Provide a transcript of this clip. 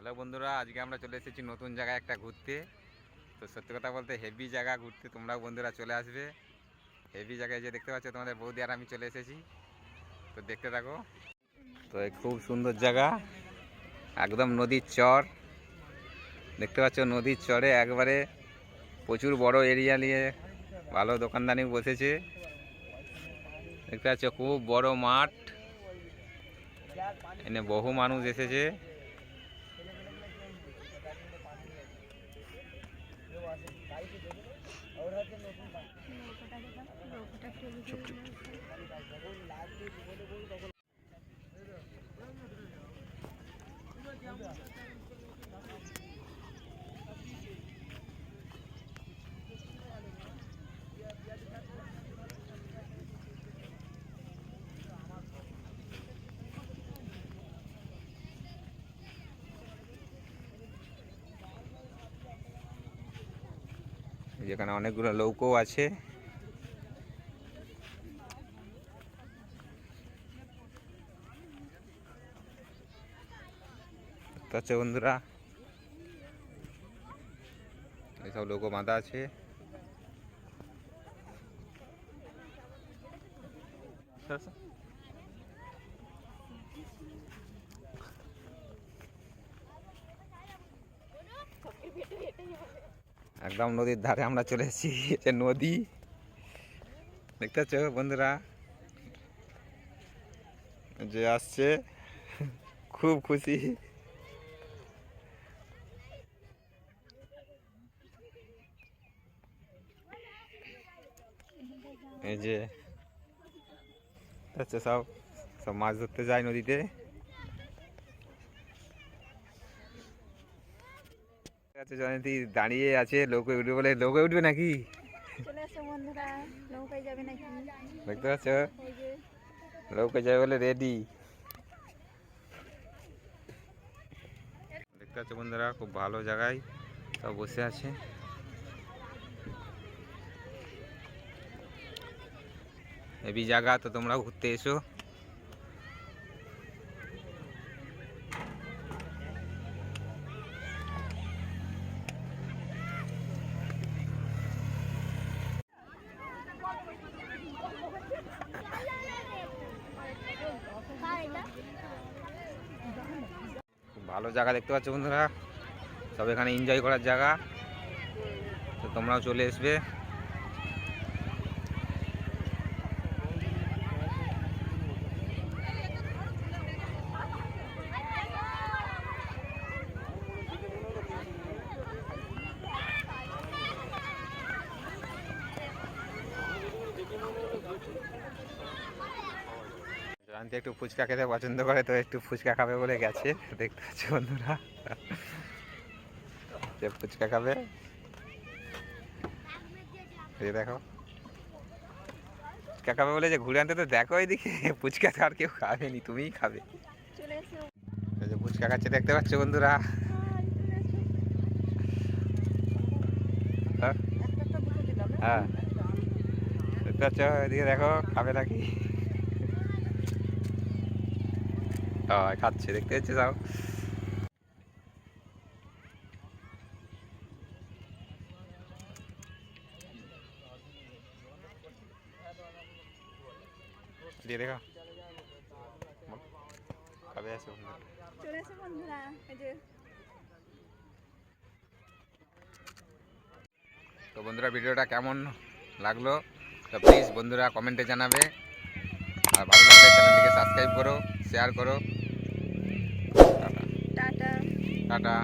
Hello বন্ধুরা, আজকে আমরা চলে এসেছি নতুন জায়গায় একটা ঘুরতে। তো সত্যি কথা বলতে হেভি জায়গা ঘুরতে তোমরাও বন্ধুরা চলে আসবে। হেভি জায়গায় যে দেখতে পাচ্ছ তোমাদের বৌদি আর আমি চলে এসেছি। তো দেখতে থাকো। তো খুব সুন্দর জায়গা, একদম নদীর চর। দেখতে পাচ্ছ নদীর চরে একবারে প্রচুর বড় এরিয়া নিয়ে ভালো দোকানদানি বসেছে। দেখতে পাচ্ছ খুব বড় মাঠ। এনে বহু মানুষ এসেছে। চুপ চুপ যেখানে অনেকগুলো নৌকো আছে। পাচ্ছ বন্ধুরা। এইসব লোকো বাঁধা আছে। একদম নদীর ধারে আমরা চলে এসেছি যে নদী। দেখতে পাচ্ছ বন্ধুরা? যে আসছে, খুব খুশি। এই যে সব? সব মাছ ধরতে যায় নদীতে। আচ্ছা জয়ন্তী দাঁড়িয়ে আছে লোকে উঠবে বলে লোকে উঠবে নাকি? চলে আসো বন্ধুরা নৌকায় যাবে নাকি? দেখতে পাচ্ছ? ওই যে। লোকে যাবে বলে রেডি দেখতে পাচ্ছ বন্ধুরা খুব ভালো জায়গায় সব বসে আছে। হেভি জায়গা তো তোমরা ঘুরতে এসো। ভালো জায়গা দেখতে পাচ্ছ বন্ধুরা। সব এখানে এনজয় করার জায়গা। তো তোমরাও চলে আসবে জয়ন্তী একটু ফুচকা খেতে পছন্দ করে, তো একটু ফুচকা খাবে বলে গেছে। দেখতে পাচ্ছ বন্ধুরা। যে ফুচকা খাবে। দেখো। ফুচকা খাবে বলে যে ঘুরে আনতে, তো দেখো এইদিকে ফুচকা তো আর কেউ খাবেনি, তুমিই খাবে। যে ফুচকা খাচ্ছে, দেখতে পাচ্ছ বন্ধুরা। হ্যাঁ। হ্যাঁ। দেখতে পাচ্ছ? এদিকে দেখো, খাবে নাকি? খাচ্ছে দেখতে পাচ্ছি যাও। দিয়ে দেখো। বল। খাবে চলে এসো বন্ধুরা এই যে। তো বন্ধুরা ভিডিওটা কেমন লাগল? তো প্লিজ বন্ধুরা কমেন্টে জানাবে। আর ভালো লাগলে চ্যানেলটিকে সাবস্ক্রাইব করো শেয়ার করো। টাটা।